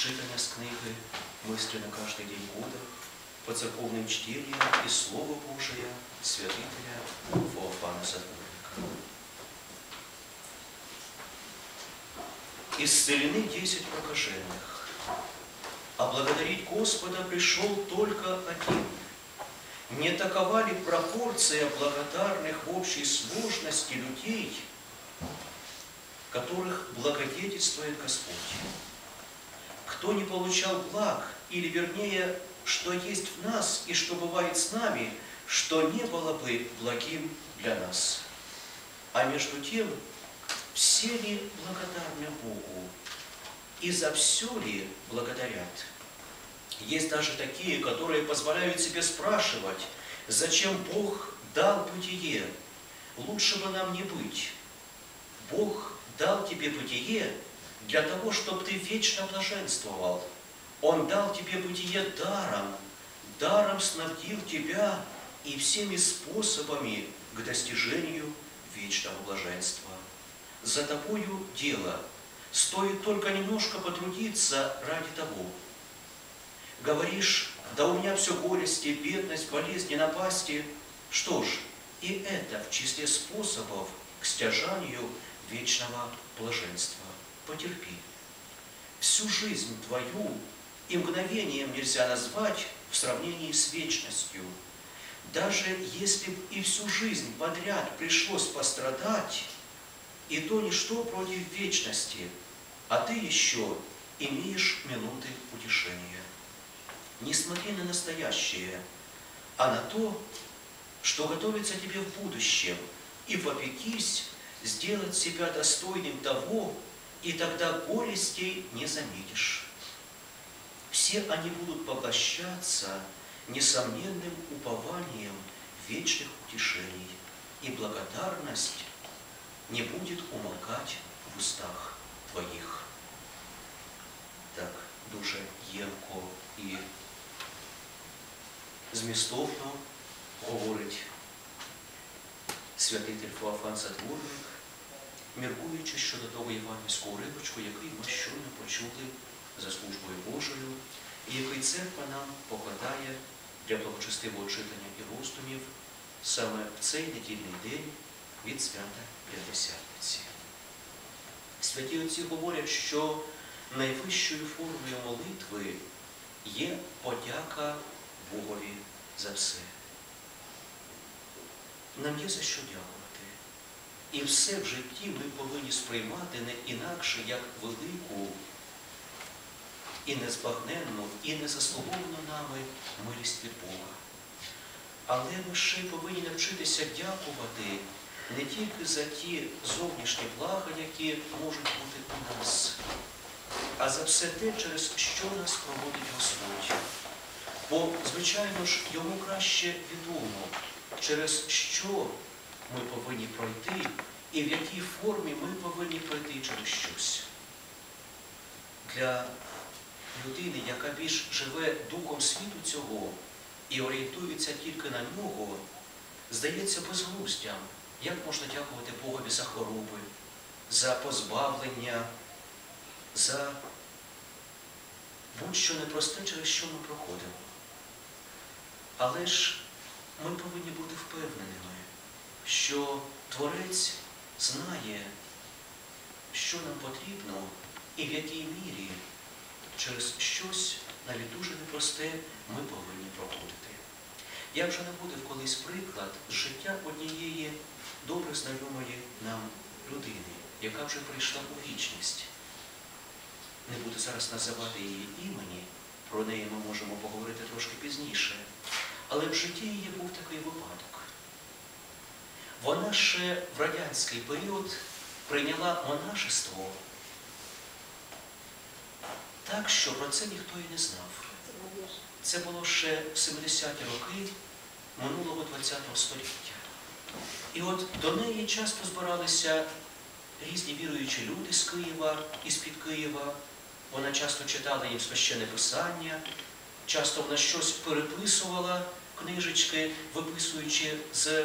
читання з книги «Мысли на каждый день года» по церковным чтениям из Слова Божия святителя Феофана Затворника. Исцелены десять прокаженных, а благодарить Господа пришел только один. Не такова ли пропорция благодарных в общей сложности людей, которых благодетельствует Господь? Кто не получал благ, или вернее, что есть в нас и что бывает с нами, что не было бы благим для нас. А между тем, все ли благодарны Богу и за все ли благодарят? Есть даже такие, которые позволяют себе спрашивать, зачем Бог дал бытие? Лучше бы нам не быть. Бог дал тебе бытие для того, чтобы ты вечно блаженствовал. Он дал тебе бытие даром, даром снабдил тебя и всеми способами к достижению вечного блаженства. За тобою дело. Стоит только немножко потрудиться ради того. Говоришь, да у меня все горести, бедность, болезни, напасти. Что ж, и это в числе способов к стяжанию вечного блаженства. Потерпи. Всю жизнь твою и мгновением нельзя назвать в сравнении с вечностью. Даже если б и всю жизнь подряд пришлось пострадать, и то ничто против вечности, а ты еще имеешь минуты утешения. Не смотри на настоящее, а на то, что готовится тебе в будущем, и попекись сделать себя достойным того, и тогда горестей не заметишь. Все они будут поглощаться несомненным упованием вечных утешений, и благодарность не будет умолкать в устах твоих. Так дуже ємко і змістовно говорить святитель Феофан Затворник, міркуючи щодо того євангельського уривочку, який ми щойно почули за службою Божою, і який церква нам покладає для благочестивого читання і роздумів саме в цей недільний день від свята П'ятдесятниці. Святі отці говорять, що найвищою формою молитви є подяка Богові за все. Нам є за що дякувати. І все в житті ми повинні сприймати не інакше, як велику і незбагненну, і незаслуговну нами милість від Бога. Але ми ще й повинні навчитися дякувати не тільки за ті зовнішні блага, які можуть бути у нас, а за все те, через що нас проводить Господь. Бо, звичайно ж, йому краще відомо, через що ми повинні пройти і в якій формі ми повинні пройти через щось. Для людини, яка більш живе духом світу цього і орієнтується тільки на нього, здається безглуздям, як можна дякувати Богові за хвороби, за позбавлення, за будь-що непросте, через що ми проходимо. Але ж ми повинні бути впевненими, що Творець знає, що нам потрібно і в якій мірі через щось навіть дуже непросте ми повинні проходити. Я вже наводив колись приклад життя однієї добре знайомої нам людини, яка вже прийшла у вічність. Не буду зараз називати її імені, про неї ми можемо поговорити трошки пізніше. Але в житті її був такий випадок. Вона ще в радянський період прийняла монашество так, що про це ніхто і не знав. Це було ще в 70-ті роки минулого ХХ століття. І от до неї часто збиралися різні віруючі люди з Києва і з-під Києва. Вона часто читала їм священне писання, часто вона щось переписувала, книжечки, виписуючи з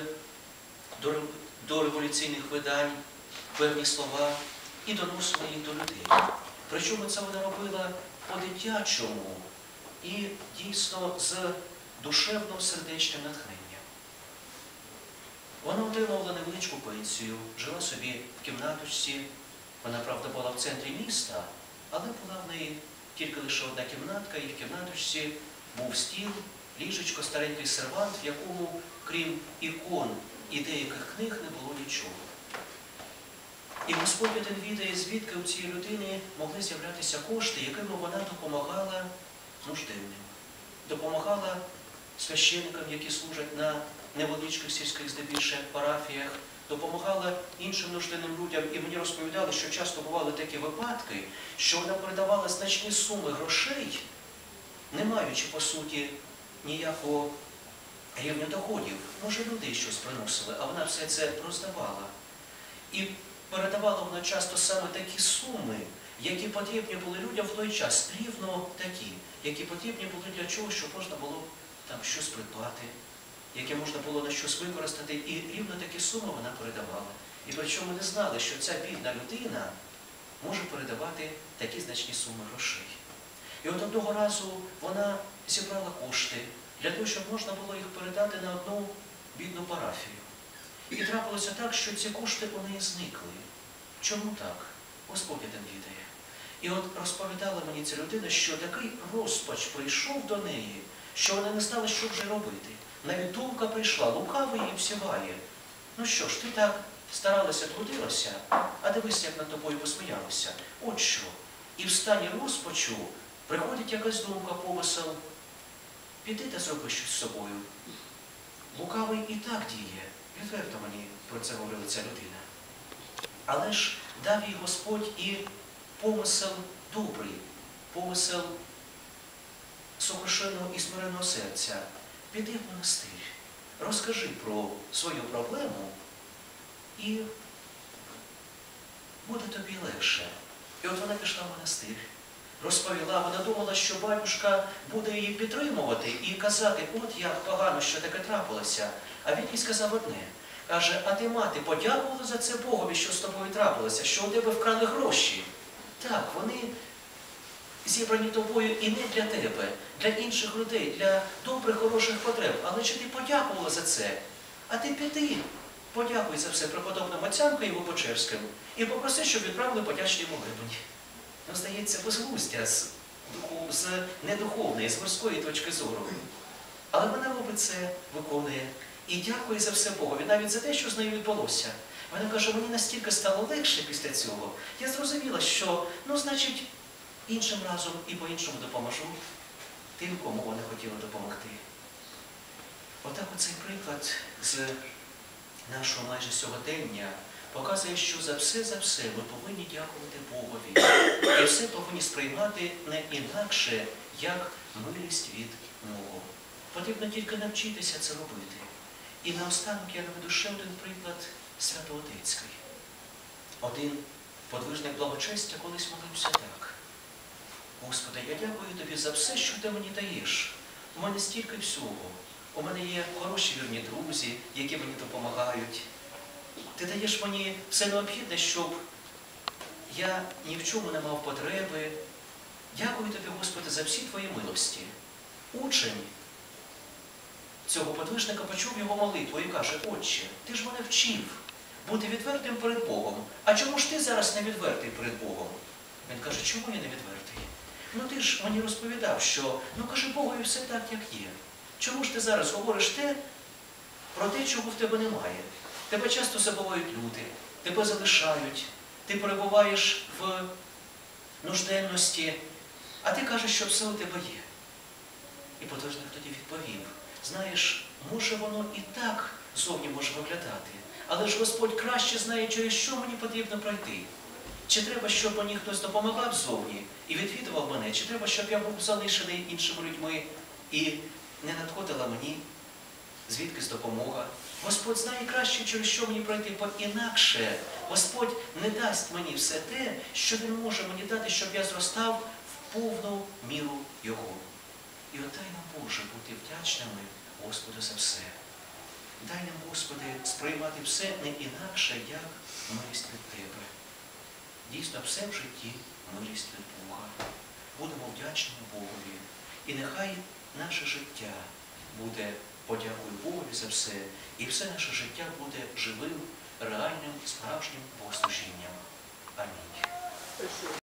дореволюційних видань певні слова і доносила їх до людей. Причому це вона робила по-дитячому і дійсно з душевно сердечним натхненням. Вона отримувала невеличку пенсію, жила собі в кімнаточці. Вона, правда, була в центрі міста, але була в неї тільки лише одна кімнатка, і в кімнаточці був стіл, ліжечко, старенький сервант, в якому, крім ікон і деяких книг, не було нічого. І Господь один відає, звідки у цієї людини могли з'являтися кошти, якими вона допомагала нужденним, допомагала священникам, які служать на невеличких сільських здебільше парафіях, допомагала іншим нужденним людям. І мені розповідали, що часто бували такі випадки, що вона передавала значні суми грошей, не маючи, по суті, ніякого рівня доходів. Може, люди щось приносили, а вона все це роздавала. І передавала вона часто саме такі суми, які потрібні були людям в той час, рівно такі, які потрібні були для чого, щоб можна було там щось придбати, яке можна було на щось використати, і рівно такі суми вона передавала. І причому не знали, що ця бідна людина може передавати такі значні суми грошей. І от одного разу вона зібрала кошти для того, щоб можна було їх передати на одну бідну парафію. І трапилося так, що ці кошти у неї зникли. Чому так? Господь один відає. І от розповідала мені ця людина, що такий розпач прийшов до неї, що вона не знала, що вже робити. Навіть думка прийшла, лукавий її всіває. Ну що ж, ти так старалася, трудилася, а дивись, як над тобою посміялися. От що. І в стані розпачу приходить якась думка, помисел. Піди та зроби щось з собою. Лукавий і так діє. Відверто мені про це говорила ця людина. Але ж дав їй Господь і помисел добрий, помисел сокрушеного і смиреного серця. Піди в монастир, розкажи про свою проблему і буде тобі легше. І от вона пішла в монастир, розповіла, вона думала, що батюшка буде її підтримувати і казати, от як погано, що таке трапилося. А він їй сказав одне. Каже, а ти, мати, подякувала за це Богові, що з тобою трапилося, що у тебе вкрали гроші. Так, вони зібрані тобою і не для тебе, для інших людей, для добрих, хороших потреб. Але чи ти подякувала за це? А ти піди, подякуй за все преподобним отцям Києво-Печерським і попроси, щоб відправили подячні молебні. Здається, безглуздя з, з недуховної, з морської точки зору. Але вона робить це, виконує. І дякує за все Богові, навіть за те, що з нею відбулося. Вона каже, мені настільки стало легше після цього. Я зрозуміла, що, ну, значить, іншим разом і по-іншому допоможу тим, кому вона хотіла допомогти. Отак оцей приклад з нашого майже сьогодення показує, що за все за все ми повинні дякувати Богові. І все повинні сприймати не інакше, як милість від нього. Потрібно тільки навчитися це робити. І наостанок я наведу ще один приклад Святоотецький. Один подвижник благочестя колись молився так. Господи, я дякую тобі за все, що ти мені даєш. У мене стільки всього. У мене є хороші вірні друзі, які мені допомагають. Ти даєш мені все необхідне, щоб я ні в чому не мав потреби. Дякую тобі, Господи, за всі твої милості. Учень цього подвижника почув його молитву і каже, Отче, ти ж мене вчив бути відвертим перед Богом. А чому ж ти зараз не відвертий перед Богом? Він каже, чому я не відвертий? Ну ти ж мені розповідав, що ну каже Богові все так, як є. Чому ж ти зараз говориш те про те, чого в тебе немає? Тебе часто забувають люди, тебе залишають, ти перебуваєш в нужденності, а ти кажеш, що все у тебе є. І подвижник тоді відповів, знаєш, може воно і так зовні може виглядати, але ж Господь краще знає, через що мені потрібно пройти. Чи треба, щоб мені хтось допомагав зовні і відвідував мене, чи треба, щоб я був залишений іншими людьми і не надходила мені звідкись допомога. Господь знає краще, через що мені пройти, бо інакше Господь не дасть мені все те, що Він може мені дати, щоб я зростав в повну міру Його. І от дай нам, Боже, бути вдячними Господу за все. Дай нам, Господи, сприймати все не інакше, як милість від Тебе. Дійсно, все в житті милість від Бога. будемо вдячними Богові. І нехай наше життя буде подякуй Богові за все, і все наше життя буде живим, реальним, справжнім послужінням. Амінь.